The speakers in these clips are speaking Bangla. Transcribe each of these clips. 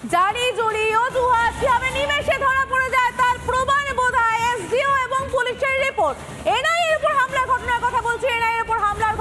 জারি জড়ি অজুহাত কীভাবে নিমেষে ধরা পড়ে যায়, তার প্রমাণ বোধ হয় এসডিও এবং পুলিশের রিপোর্ট। এনআইএর উপর হামলার ঘটনার কথা বলছি, এনআইএর উপর হামলার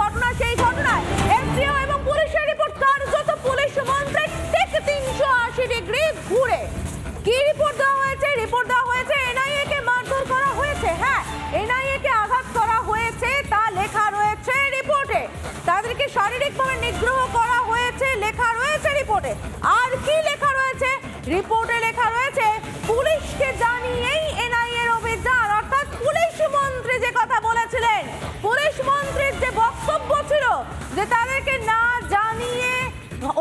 রিপোর্টে লেখা রয়েছে, পুলিশকে জানিয়েই এনআইএ এর অভিযান। অর্থাৎ পুলিশ মন্ত্রী যে কথা বলেছিলেন, পুলিশ মন্ত্রীর যে বক্তব্য ছিল যে তাদেরকে না জানিয়ে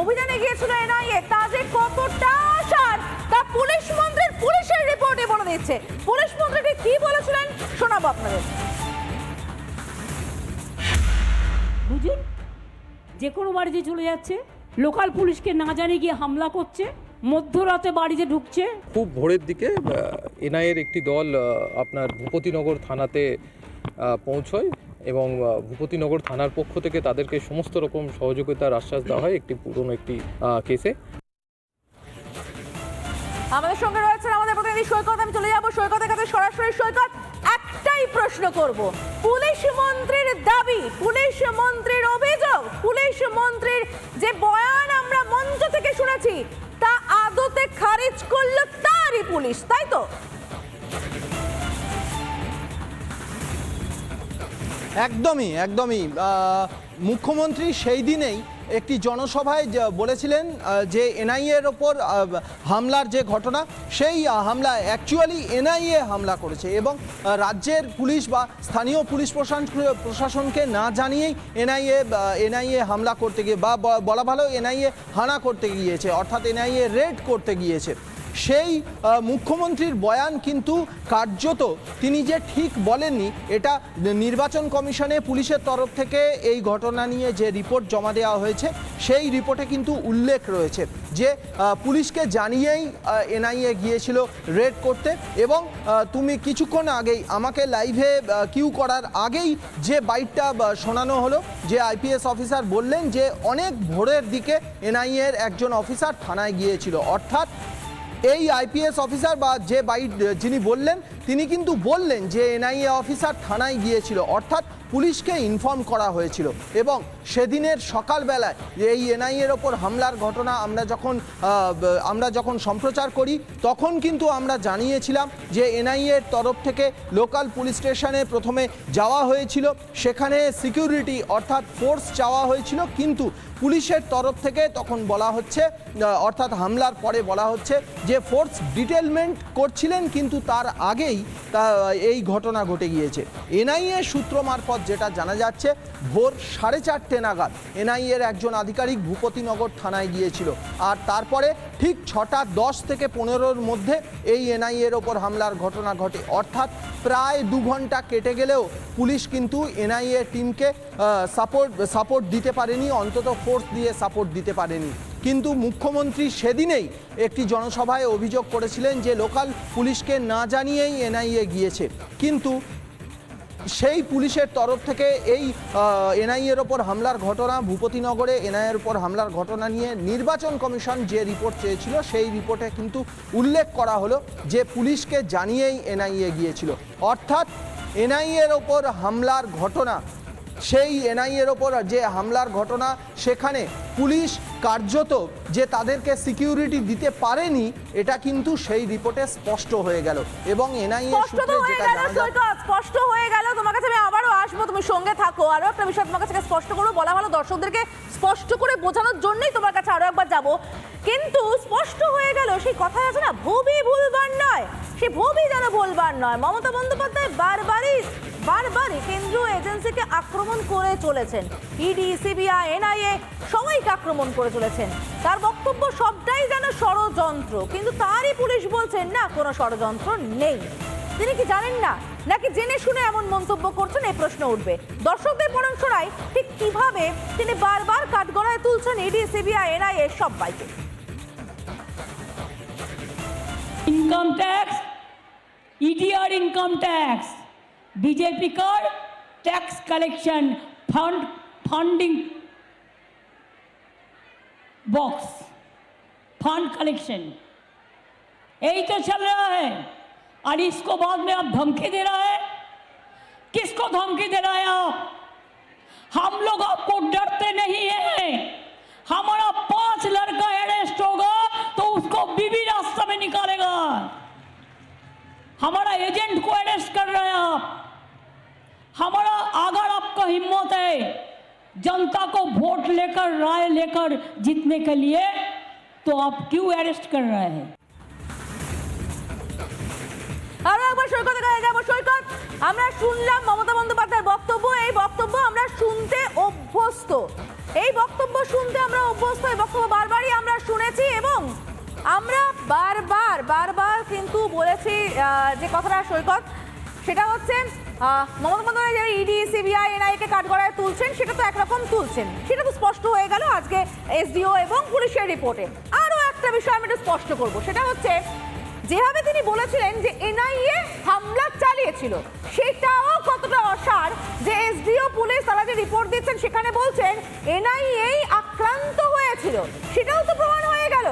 অভিযানে গিয়েছিল এনআইএ, তা যে কতটা আসার তা পুলিশ মন্ত্রীর পুলিশের রিপোর্টে বলে দিচ্ছে। পুলিশ মন্ত্রীটি কি বলেছিলেন, শোনাবো আপনাদের। বুঝুন যে কোনো বাড়িতে চলে যাচ্ছে, লোকাল পুলিশকে না জানিয়ে গিয়ে হামলা করছে মধ্যরাতে বাড়িতে ঢুকছে? খুব ভোরের দিকে এনআইএর একটি দল আপনার ভূপতিনগর থানাতে পৌঁছয় এবং ভূপতিনগর থানার পক্ষ থেকে তাদেরকে সমস্ত রকম সহযোগিতার আশ্বাস দেওয়া হয় একটি পুরনো একটি কেসে। আমাদের সঙ্গে রয়েছেন আমাদের প্রতিনিধি সৈকত। আমি চলে যাব সৈকতের কাছে সরাসরি। সৈকত একটাই প্রশ্ন করব। পুলিশ মন্ত্রীর দাবি পুলিশ মন্ত্রীর অভিযোগ পুলিশ মন্ত্রীর যে বয়ান আমরা মঞ্চ থেকে শুনেছি খারিজ করল তারই পুলিশ তাই তো? একদমই একদমই। মুখ্যমন্ত্রী সেই দিনেই একটি জনসভায় বলেছিলেন যে এনআইএর ওপর হামলার যে ঘটনা, সেই হামলা অ্যাকচুয়ালি এনআইএ হামলা করেছে এবং রাজ্যের পুলিশ বা স্থানীয় পুলিশ প্রশাসন প্রশাসনকে না জানিয়েই এনআইএ এনআইএ হামলা করতে গিয়ে ব- বলা ভালো এনআইএ হানা করতে গিয়েছে, অর্থাৎ এনআইএ রেড করতে গিয়েছে। সেই মুখ্যমন্ত্রীর বয়ান কিন্তু কার্যত তিনি যে ঠিক বলেননি, এটা নির্বাচন কমিশনে পুলিশের তরফ থেকে এই ঘটনা নিয়ে যে রিপোর্ট জমা দেওয়া হয়েছে, সেই রিপোর্টে কিন্তু উল্লেখ রয়েছে যে পুলিশকে জানিয়েই এনআইএ গিয়েছিল রেড করতে এবং তুমি কিছুক্ষণ আগেই আমাকে লাইভে কিউ করার আগেই যে বাইটটা শোনানো হলো, যে আইপিএস অফিসার বললেন যে অনেক ভোরের দিকে এনআইএর একজন অফিসার থানায় গিয়েছিল। অর্থাৎ এই আইপিএস অফিসার বা যে বাইট যিনি বললেন, তিনি কিন্তু বললেন যে এনআইএ অফিসার থানায় গিয়েছিল। অর্থাৎ পুলিশকে ইনফর্ম করা হয়েছিল এবং সেদিনের সকালবেলায় এই এনআইএর ওপর হামলার ঘটনা আমরা যখন আমরা যখন সম্প্রচার করি, তখন কিন্তু আমরা জানিয়েছিলাম যে এনআইএর তরফ থেকে লোকাল পুলিশ স্টেশনে প্রথমে যাওয়া হয়েছিল। সেখানে সিকিউরিটি অর্থাৎ ফোর্স চাওয়া হয়েছিল, কিন্তু পুলিশের তরফ থেকে তখন বলা হচ্ছে অর্থাৎ হামলার পরে বলা হচ্ছে যে ফোর্স ডিটেলমেন্ট করছিলেন, কিন্তু তার আগেই এই ঘটনা ঘটে গিয়েছে। এনআইএ সূত্র মারফত যেটা জানা যাচ্ছে, ভোর সাড়ে চারটে নাগাদ এনআইএর একজন আধিকারিক ভূপতিনগর থানায় গিয়েছিল। আর তারপরে ঠিক ছটা দশ থেকে পনেরোর মধ্যে এই এনআইএর ওপর হামলার ঘটনা ঘটে। অর্থাৎ প্রায় দু ঘণ্টা কেটে গেলেও পুলিশ কিন্তু এনআইএ টিমকে সাপোর্ট সাপোর্ট দিতে পারেনি, অন্তত ফোর্স দিয়ে সাপোর্ট দিতে পারেনি। কিন্তু মুখ্যমন্ত্রী সেদিনেই একটি জনসভায় অভিযোগ করেছিলেন যে লোকাল পুলিশকে না জানিয়েই এনআইএ গিয়েছে। কিন্তু সেই পুলিশের তরফ থেকে এই এনআইএর ওপর হামলার ঘটনা ভূপতিনগরে এনআইএর ওপর হামলার ঘটনা নিয়ে নির্বাচন কমিশন যে রিপোর্ট চেয়েছিল, সেই রিপোর্টে কিন্তু উল্লেখ করা হলো যে পুলিশকে জানিয়েই এনআইএ গিয়েছিল। অর্থাৎ এনআইএর ওপর হামলার ঘটনা, সেই এনআইএর ওপর যে হামলার ঘটনা, সেখানে পুলিশ কার্যত যে তাদেরকে সিকিউরিটি দিতে পারেনি এটা কিন্তু সেই রিপোর্টে স্পষ্ট হয়ে গেল এবং এনআইএ স্পষ্ট হয়ে হয়ে গেল। তোমার কাছে আমি আবারও আসব তুমি সঙ্গে থাকো। আরও একটা বিষয় তোমার কাছে স্পষ্ট করব বলা ভালো দর্শকদেরকে স্পষ্ট করে বোঝানোর জন্যই তোমার কাছে আরও একবার যাব। কিন্তু স্পষ্ট হয়ে গেল সেই কথা আছে না ভবি ভুলবার নয় সে ভবি যেন ভুলবার নয়। মমতা বন্দ্যোপাধ্যায় বারবারই বারবারই কেন্দ্রীয় এজেন্সিকে আক্রমণ করে চলেছেন। ইডি সিবিআই এনআইএ সবাইকে আক্রমণ করে চলেছেন। তার বক্তব্য সবটাই যেন ষড়যন্ত্র, কিন্তু তারই পুলিশ বলছেন না, কোনো ষড়যন্ত্র নেই। তিনি কি জানেন না? নাকি জেনে শুনে এমন মন্তব্য করছেন? এই প্রশ্ন উঠবে। দর্শকদের শোনায় ঠিক কীভাবে তিনি বারবার কাঠগড়ায় তুলছেন ইডি সিবিআই এনআইএ সবাইকে ইনকাম ট্যাক্স ইডিআর ইনকাম ট্যাক্স बीजेपी को tax collection fund funding box fund collection यही तो चल रहा है। और इसको बाद में आप धमकी दे रहा है? किसको धमकी दे रहा है आप? हम लोग आपको डरते नहीं है। हमारा पाँच लड़का अरेस्ट होगा तो उसको बीबी रास्ता में निकालेगा। हमारा एजेंट को अरेस्ट कर रहे हैं आप। हमारा अगर आपका हिम्मत है जनता को वोट लेकर राय लेकर जीतने के लिए तो आप क्यों अरेस्ट कर रहे हैं আরো একবার সৈকতে গায়ে যাবো সৈকত আমরা শুনলাম মমতা বন্দ্যোপাধ্যায়ের বক্তব্য এই বক্তব্য আমরা শুনতে অভ্যস্ত এই বক্তব্য শুনতে আমরা অভ্যস্ত এই বক্তব্য বারবারই আমরা শুনেছি এবং আমরা বারবার বারবার কিন্তু বলেছি আহ, যে কথাটা সৈকত সেটা হচ্ছে আহ, মমতা বন্দ্যোপাধ্যায় যারা ইডি, সিবিআই, এনআইএ কে কাঠগড়ায় তুলছেন, সেটা তো একরকম তুলছেন। সেটা তো স্পষ্ট হয়ে গেল আজকে এসডিও এবং পুলিশের রিপোর্টে। আরও একটা বিষয় আমি একটু স্পষ্ট করব, সেটা হচ্ছে, যেভাবে তিনি বলেছিলেন যে এনআইএ হামলা চালিয়েছিল, সেটাও কতটা অসার যে এসডিও, পুলিশ তারা যে রিপোর্ট দিচ্ছেন, সেখানে বলছেন এনআইএ আক্রান্ত হয়েছিল। সেটাও তো প্রমাণ হয়ে গেল।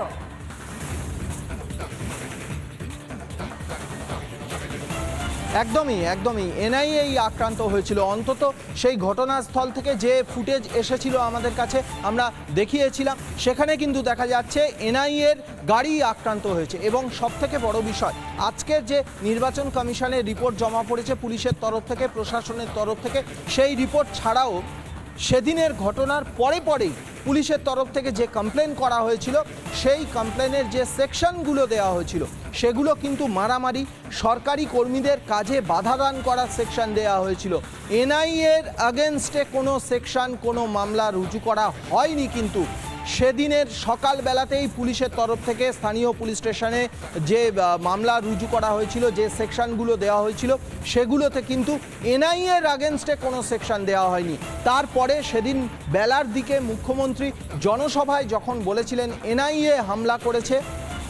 একদমই একদমই। এনআইএই আক্রান্ত হয়েছিল। অন্তত সেই ঘটনাস্থল থেকে যে ফুটেজ এসেছিল আমাদের কাছে, আমরা দেখিয়েছিলাম। সেখানে কিন্তু দেখা যাচ্ছে এনআইএর গাড়ি আক্রান্ত হয়েছে। এবং সবথেকে বড় বিষয়, আজকের যে নির্বাচন কমিশনের রিপোর্ট জমা পড়েছে পুলিশের তরফ থেকে, প্রশাসনের তরফ থেকে, সেই রিপোর্ট ছাড়াও সেদিনের ঘটনার পরে পরেই পুলিশের তরফ থেকে যে কমপ্লেন করা হয়েছিল, সেই কমপ্লেনের যে সেকশনগুলো দেওয়া হয়েছিল, সেগুলো কিন্তু মারামারি, সরকারি কর্মীদের কাজে বাধা দান করার সেকশন দেওয়া হয়েছিল। এনআইএর আগেনস্টে কোনো সেকশন কোনো মামলা রুজু করা হয়নি কিন্তু। সেদিনের সকালবেলাতেই পুলিশের তরফ থেকে স্থানীয় পুলিশ স্টেশনে যে মামলা রুজু করা হয়েছিল, যে সেকশনগুলো দেওয়া হয়েছিল, সেগুলোতে কিন্তু এনআইএর আগেনস্টে কোনো সেকশন দেওয়া হয়নি। তারপরে সেদিন বেলার দিকে মুখ্যমন্ত্রী জনসভায় যখন বলেছিলেন এনআইএ হামলা করেছে,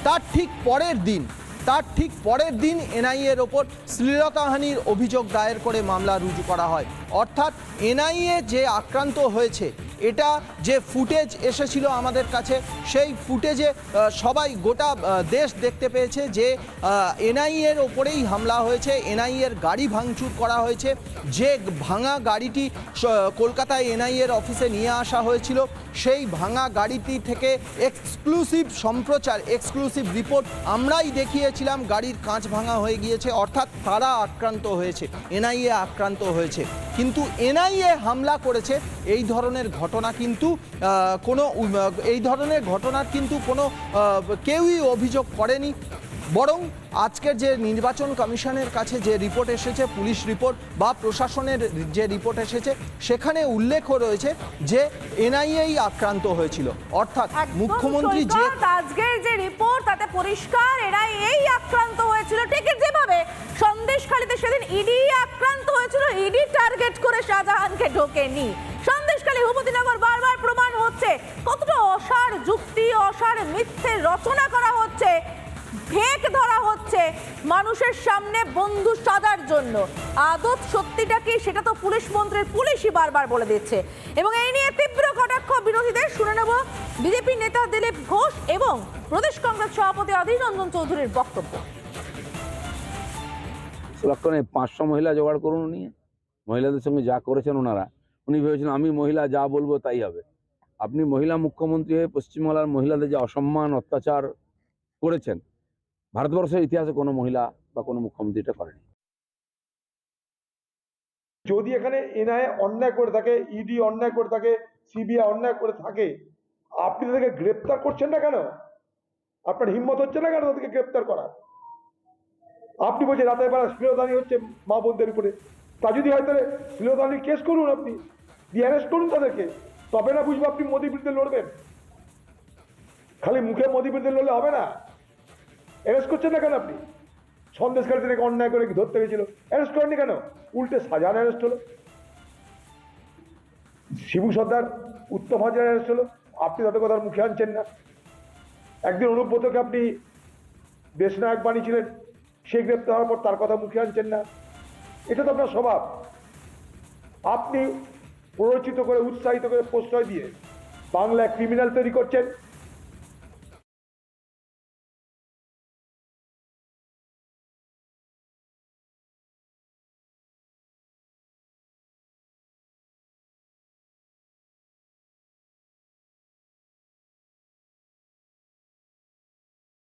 তার ঠিক পরের দিন, তার ঠিক পরের দিন এনআইএর ওপর শ্লীলতাহানির অভিযোগ দায়ের করে মামলা রুজু করা হয়। অর্থাৎ এনআইএ যে আক্রান্ত হয়েছে এটা যে ফুটেজ এসেছিল আমাদের কাছে, সেই ফুটেজে সবাই গোটা দেশ দেখতে পেয়েছে যে এনআইএর ওপরেই হামলা হয়েছে এনআইএর গাড়ি ভাঙচুর করা হয়েছে, যে ভাঙা গাড়িটি কলকাতায় এনআইএর অফিসে নিয়ে আসা হয়েছিল, সেই ভাঙা গাড়িটি থেকে এক্সক্লুসিভ সম্প্রচার, এক্সক্লুসিভ রিপোর্ট আমরাই দেখিয়েছিলাম, গাড়ির কাঁচ ভাঙা হয়ে গিয়েছে, অর্থাৎ তারা আক্রান্ত হয়েছে এনআইএ আক্রান্ত হয়েছে। কিন্তু এনআইএ হামলা করেছে। এই ধরনের ঘটনা কিন্তু কোনো এই ধরনের ঘটনার কিন্তু কোনো কেউই অভিযোগ করেনি। বরং আজকের যে নির্বাচন কমিশনের কাছে যে রিপোর্ট এসেছে পুলিশ রিপোর্ট বা প্রশাসনের যে রিপোর্ট এসেছে সেখানে উল্লেখ রয়েছে যে এনআইএই আক্রান্ত হয়েছিল। অর্থাৎ মুখ্যমন্ত্রী যে আজকের যে রিপোর্ট তাতে পরিষ্কার এরা এই আক্রান্ত হয়েছিল। ঠিক যেভাবে সন্দেশখালীতে সেদিন ইডি ইডি টার্গেট করে শাহজাহানকে ঢোকেনি। সন্দেশখালী ভূপতিনগর বারবার প্রমাণ হচ্ছে কতটা অসার যুক্তি, অসার মিথ্যে রচনা করা হচ্ছে ভেক ধরা হচ্ছে মানুষের সামনে বন্ধু সাজার জন্য। আদত সত্যিটা কি সেটা তো পুলিশ মন্ত্রীর পুলিশই বারবার বলে দিচ্ছে। এবং এই নিয়ে তীব্র কটাক্ষ বিরোধীদের। শুনে নেব বিজেপি নেতা দিলীপ ঘোষ এবং প্রদেশ কংগ্রেস সভাপতি অধীর রঞ্জন চৌধুরীর বক্তব্য। লক্ষণে পাঁচশো মহিলা জোগাড় করুন উনি মহিলাদের সঙ্গে যা করেছেন ওনারা, উনি ভেবেছেন আমি মহিলা যা বলব তাই হবে। আপনি মহিলা মুখ্যমন্ত্রী হয়ে পশ্চিমবাংলার মহিলাদের যে অসম্মান, অত্যাচার করেছেন, ভারতবর্ষের ইতিহাসে কোনো মহিলা বা কোনো মুখ্যমন্ত্রী এটা করেনি। যদি এখানে এনআইএ অন্যায় করে থাকে ইডি অন্যায় করে থাকে সিবিআই অন্যায় করে থাকে, আপনি তাদেরকে গ্রেপ্তার করছেন না কেন? আপনার হিম্মত হচ্ছে না কেন তাদেরকে গ্রেপ্তার করা? আপনি বলছেন রাতের বেলা শ্লীলদানি হচ্ছে মা বোনদের উপরে। তা যদি হয় তাহলে শ্লীলদানি কেস করুন আপনি। দিয়ে অ্যারেস্ট করুন তাদেরকে। তবে না বুঝব আপনি মোদী বিরুদ্ধে লড়বেন। খালি মুখে মোদী বিরুদ্ধে লড়লে হবে না। অ্যারেস্ট করছেন না কেন আপনি? সন্দেশকারী থেকে অন্যায় করে ধরতে গেছিল। অ্যারেস্ট করেনি কেন? উল্টে সাজান অ্যারেস্ট হলো। শিবু সর্দার, উত্তম হাজার অ্যারেস্ট হলো। আপনি তাদের কথার মুখে আনছেন না। একদিন অনুব্রতকে আপনি দেশনায়ক বানিয়েছিলেন। সে গ্রেপ্তার হওয়ার পর তার কথা মুখে আনছেন না। এটা তো আপনার স্বভাব। আপনি প্ররোচিত করে উৎসাহিত করে প্রশ্রয় দিয়ে বাংলায় ক্রিমিনাল তৈরি করছেন।